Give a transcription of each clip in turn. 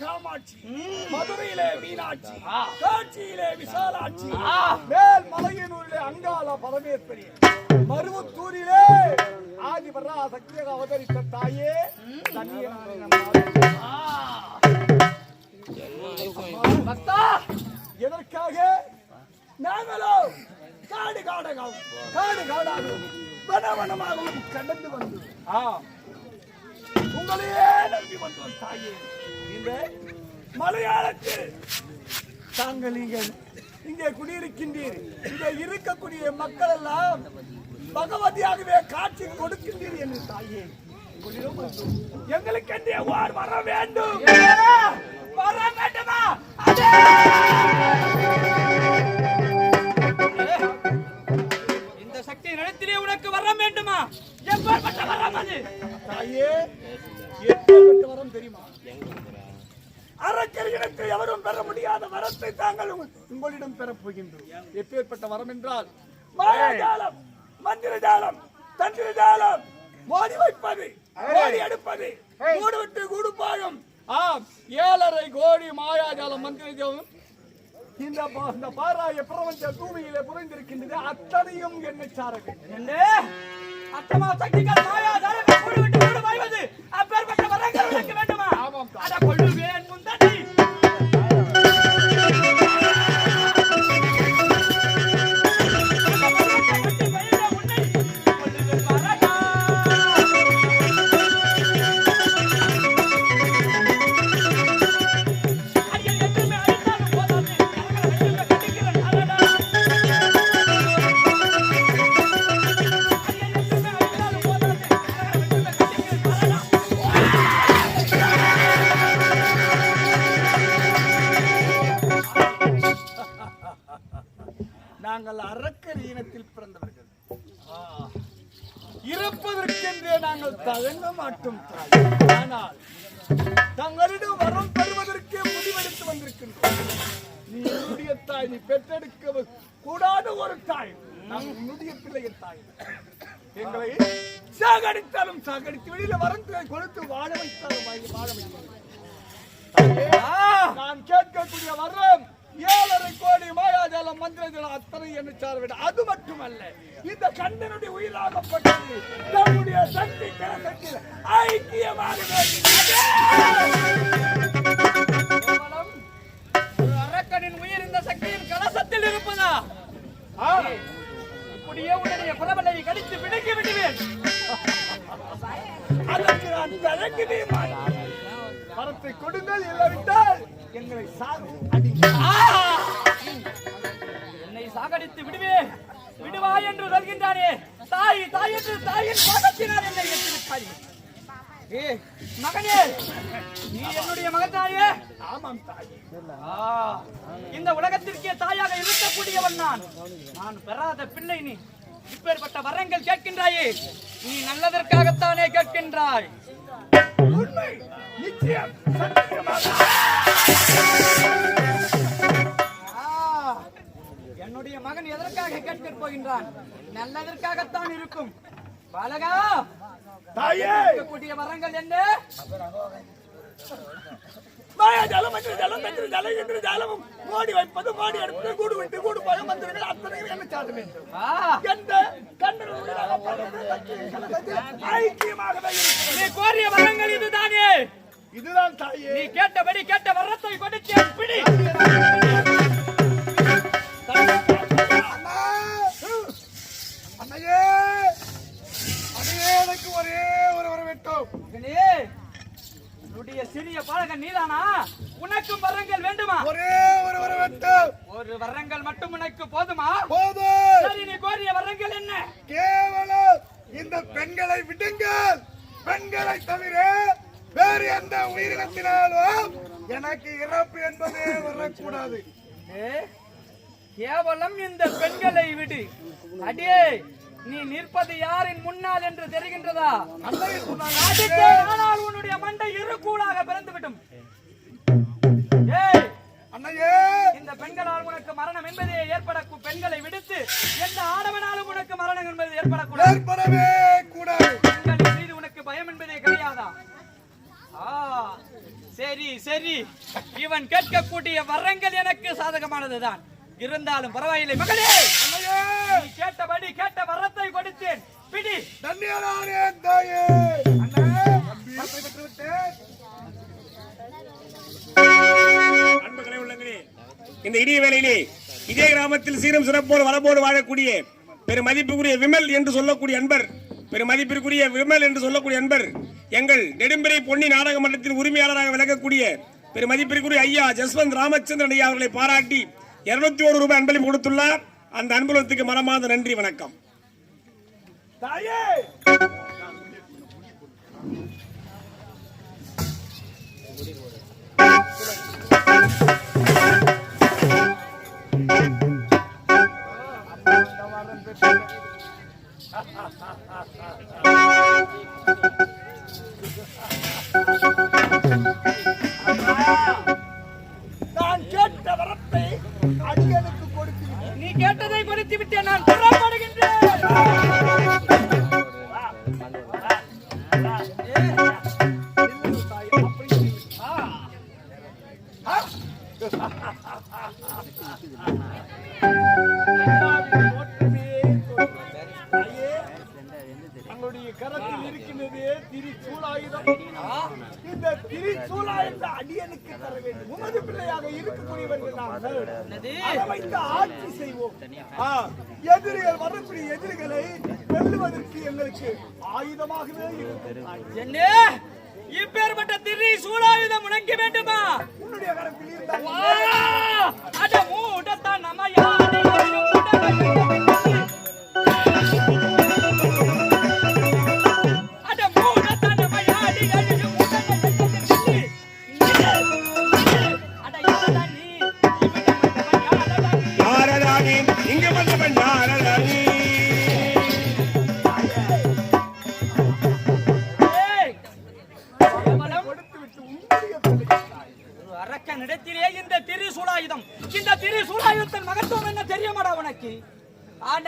காமாட்சி மதுரையிலே மீனாட்சி. காட்சியிலே விசாலாட்சி. மேல் மலையனூரிலே அங்காள பரமேஸ்வரி மருவத்தூரிலே ஆதிபரா சக்தியாக அவதரித்த தாயே எதற்காக? நாங்களோ காடு காடகாவும் காடு காடாகவும் வனவனமாகவும் கடந்து வந்து. ஆ உங்களையே நம்பி வந்தோம் தாயே. இந்த மலையாளத்தில் தாங்கள் இங்கே இங்கே குடியிருக்கின்றீர். இங்கே இருக்கக்கூடிய மக்கள் எல்லாம் பகவதியாகவே காட்சி கொடுக்கின்றீர் என்று தாயே. வந்தோம். எங்களுக்கென்றே ஓர் வர வேண்டும்? வர வேண்டுமா? இந்த சக்தி நடத்திலே உனக்கு வரம் வேண்டுமா? எப்பேற்பட்ட வரம் அது? தாயே எப்பேற்பட்ட வரம் தெரியுமா? அறக்கரிடத்தில் எவரும் பெற முடியாத வரத்தை தாங்கள் உங்க- உங்களிடம் பெறப் போகின்றோம். எப்பேற்பட்ட வரம் என்றால் மாயாஜாலம் மந்திர ஜாலம் தந்திர ஜாலம் மோதி வைப்பது மோதி எடுப்பது கூடு விட்டு கூடு பாயும். ஆம் ஏழரை கோடி மாயாஜாலம் மந்திர ஜாலம் இந்த இந்த பாராய பிரபஞ்ச பூமியிலே புரிந்திருக்கின்றது அத்தனையும் என்னை சார வேண்டும் என்ன? அத்தமா சக்திகள் மாயா இருப்பதற்கென்றே நாங்கள் தயங்க மாட்டோம் ஆனால் தங்களிடம் வரம் பெறுவதற்கே முடிவெடுத்து வந்திருக்கின்றோம். நீ என்னுடைய தாய் நீ பெற்றெடுக்க கூடாத ஒரு தாய். நான் உன்னுடைய பிள்ளையின் தாய். எங்களை சாகடித்தாலும் சாகடித்து வெளியில வரந்து கொடுத்து வாழ வைத்தாலும் வாழ- வாழ வைத்தாலும் நான் கேட்கக்கூடிய வரம் ஏழரை கோடி மாயாஜால மந்திரஜாலம் அத்தனை என்று சார வேண்டும் அது மட்டுமல்ல இந்த கண்ணனுடைய உயிராகப்பட்டது நம்முடைய சக்தி கலசத்தில் ஐக்கியமாக அரக்கனின் உயிர் இந்த சக்தியின் கலசத்தில் இருப்பதா? இப்படியே உன்னுடைய பிரபலை கடித்து விடுங்கி விடுவேன். அதற்கு நான் மாட்டேன் வரத்தை கொடுங்கள் இல்லாவிட்டால் எங்களை என்னை சாகடித்து விடுவே. விடுவாய் என்று சொல்கின்றானே. தாய் தாய் என்று தாயின் பாதத்தினால் என்னை எட்டிவிட்டாய். ஏ மகனே நீ என்னுடைய மகத்தாயே. ஆமாம் தாயே. ஆ, இந்த உலகத்திற்கே தாயாக இருக்கக்கூடியவன் நான். நான் பெறாத பிள்ளை நீ. இப்பேற்பட்ட வரங்கள் கேட்கின்றாயே. நீ நல்லதற்காகத்தானே கேட்கின்றாய். உண்மை நிச்சயம் என்னுடைய மகன் எதற்காக கேட்கப் போகின்றான்? நல்லதற்காகத்தான் இருக்கும். பாலகா! தாயே! இருக்கக்கூடிய வரங்கள் என்ன? மாயாஜாலம் மந்திர ஜாலம் மந்திர ஜாலம் எந்திர ஜாலமும் மோடி வைப்பது மோடி எடுப்பது கூடு விட்டு கூடு போய மந்திரங்கள் அத்தனையும் என்ன ஆ, எந்த இருக்கிறது. நீ கோரிய வரங்கள் இதுதானே இதுதான் தாயே. நீ கேட்டபடி கேட்ட வரத்தை கொடுத்தேன் பிடி. அண்ணா! அண்ணையே அதையே எனக்கு ஒரே ஒரு வர வேண்டும் மகனே, உன்னுடைய சிறிய பாலகன் நீதானா? உனக்கும் வரங்கள் வேண்டுமா? ஒரே ஒரு வர வேண்டும் ஒரு வரங்கள் மட்டும் உனக்கு போதுமா? போதும். சரி நீ கோரிய வரங்கள் என்ன? கேவலம். இந்த பெண்களை விடுங்கள். பெண்களை தவிர வேறு எந்த உயிரினத்தினாலும் எனக்கு இறப்பு என்பதே வரக்கூடாது. கேவலம் இந்த பெண்களை விடு. அடே நீ நிற்பது யாரின் முன்னால் என்று தெரிகின்றதா? ஆனால் உன்னுடைய மண்டை இருக்கூடாக பிறந்து விடும் ஏய் அன்னையே இந்த பெண்களால் உனக்கு மரணம் என்பதே ஏற்பட பெண்களை விடுத்து எந்த ஆடவனாலும் உனக்கு மரணம் என்பது ஏற்படக்கூடாது. மீது உனக்கு பயம் என்பதே கிடையாதா? ஆ சரி சரி. இவன் கேட்கக்கூடிய வரங்கள் எனக்கு சாதகமானதுதான். இருந்தாலும் பரவாயில்லை மகளே! கேட்டபடி கேட்ட வரத்தை கொடுத்தேன். பிடி. தன்னியலானே தாயே. அண்ணே வரத்தை பெற்று விட்டேன் அன்பு கலை உள்ளங்களே இந்த இடிய வேளையிலே இதே கிராமத்தில் சீரம் சிறப்போடு வளமோடு வாழக்கூடிய பெரும் மதிப்புக்குரிய விமல் என்று சொல்லக்கூடிய அன்பர் பெரும் மதிப்பிற்குரிய விமல் என்று சொல்லக்கூடிய அன்பர் எங்கள் நெடும்பிரை பொன்னி நாடக மன்றத்தின் உரிமையாளராக விளங்கக்கூடிய பெரும் மதிப்பிற்குரிய ஐயா ஜஸ்வந்த் ராமச்சந்திரன் ஐயா அவர்களை பாராட்டி இருநூத்தி ஒரு ரூபாய் அன்பளிப்பு கொடுத்துள்ளார். அந்த அன்புலத்துக்கு மனமார்ந்த நன்றி வணக்கம். தாயே! நான் கேட்ட வரத்தை அடியனுக்கு நீ கேட்டதை கொடுத்து விட்டேன் நான் புறப்படுகின்றேன் தங்களுடைய கரத்தில் இருக்கின்றது திரிசூலாயுதம் இந்த திரிசூலாயுத அடியனுக்கு தர வேண்டும். உமது பிள்ளையாக இருக்கக்கூடியவர்கள் நாங்கள். என்னது? அதை வைத்து ஆட்சி செய்வோம். எதிரிகள் வரக்கூடிய எதிரிகளை வெல்லுவதற்கு எங்களுக்கு ஆயுதமாகவே இருக்கும். இப்பேற்பட்ட திரி சூழாயுதம் உனக்கு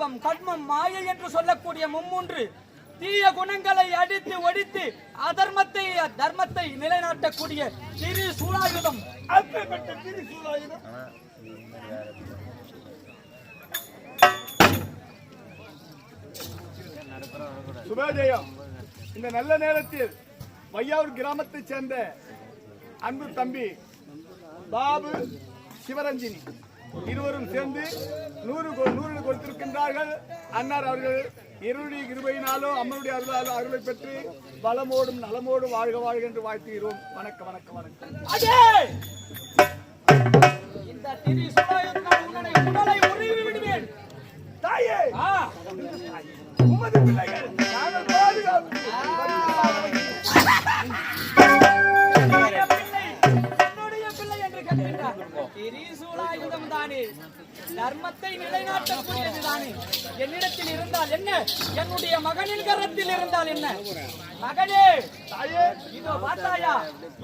பாவம் கர்மம் மாயை என்று சொல்லக்கூடிய மும்மூன்று தீய குணங்களை அடித்து ஒடித்து அதர்மத்தை தர்மத்தை நிலைநாட்டக்கூடிய திரிசூலாயுதம் அப்பேற்பட்ட திரிசூலாயுதம் இந்த நல்ல நேரத்தில் வையாவூர் கிராமத்தைச் சேர்ந்த அன்பு தம்பி பாபு சிவரஞ்சினி. இருவரும் சேர்ந்து நூறு நூறு கொடுத்திருக்கின்றார்கள். அன்னார் அவர்கள் இருளுடைய கிருபையினாலும் அம்மனுடைய அருளாலும் அருளை பெற்று வளமோடும் நலமோடும் வாழ்க வாழ்க என்று வாழ்த்துகிறோம். வணக்கம் வணக்கம் வணக்கம். தாயே! உமது பிள்ளைகள். தர்மத்தை நிலைநாட்டக்கூடியதுதானே என்னிடத்தில் இருந்தால் என்ன? என்னுடைய மகனின் கரத்தில் இருந்தால் என்ன? மகனே தாயே இதோ பார்த்தாயா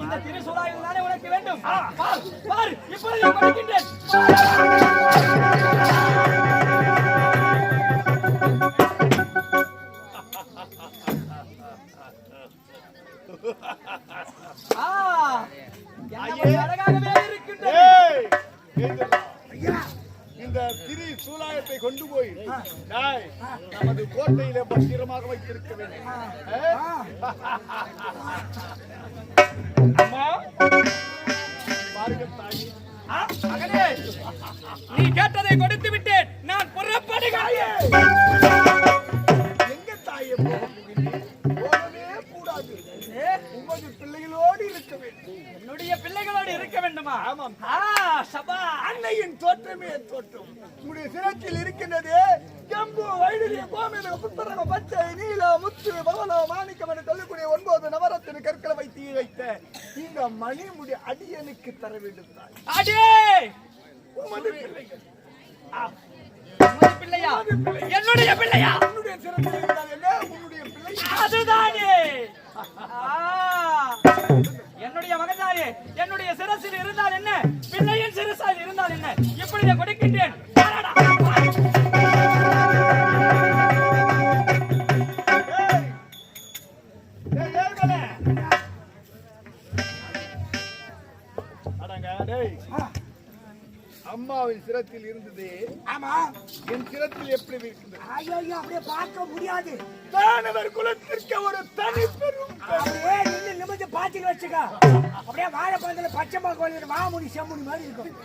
இந்த திரிசூலாயுதம் தானே உனக்கு வேண்டும்? பார் பார் இப்பொழுது நமது கோட்டையிலே பத்திரமாக வைத்திருக்க வேண்டும்? அம்மா. தாயி. நீ கேட்டதை கொடுத்து விட்டேன். நான் புறப்படுகிறேன். என்னுடைய பிள்ளைகளோடு இருக்க வேண்டுமா? சபா. அன்னையின் தோற்றமே தோற்றம். உங்களுடைய சிரத்தில் இருக்கின்றது கம்பு கோமில புத்தரக பச்சை நீல முத்து பவனோ மாணிக்கம் என்று சொல்லக்கூடிய ஒன்பது நவரத்தின கற்களை வைத்து வைத்த இந்த மணிமுடி அடியனுக்கு தர வேண்டும் அடே! உமது பிள்ளைகள். பிள்ளையா? என்னுடைய பிள்ளையா? உன்னுடைய என்ன? உன்னுடைய பிள்ளை அதுதானே. என்னுடைய மகன்தானே என்னுடைய சிரசில் இருந்தால் என்ன? பிள்ளையின் சிரசால் இருந்தால் என்ன? இப்படி கொடுக்கின்றேன். அம்மாவின் சிரத்தில் இருந்தது ஆமா. என் சிரத்தில் எப்படி இருக்கின்றது ஐயோ ஐயோ, அப்படியே பார்க்க முடியாது. தானவர் குலத்திற்கு ஒரு தனி பெரும். அப்படியே நின்று பாத்தியில் வச்சுக்க. அப்படியே வாழைப்பழத்துல பச்சை பாக்கு மாமுனி செம்முடி மாதிரி இருக்கும்.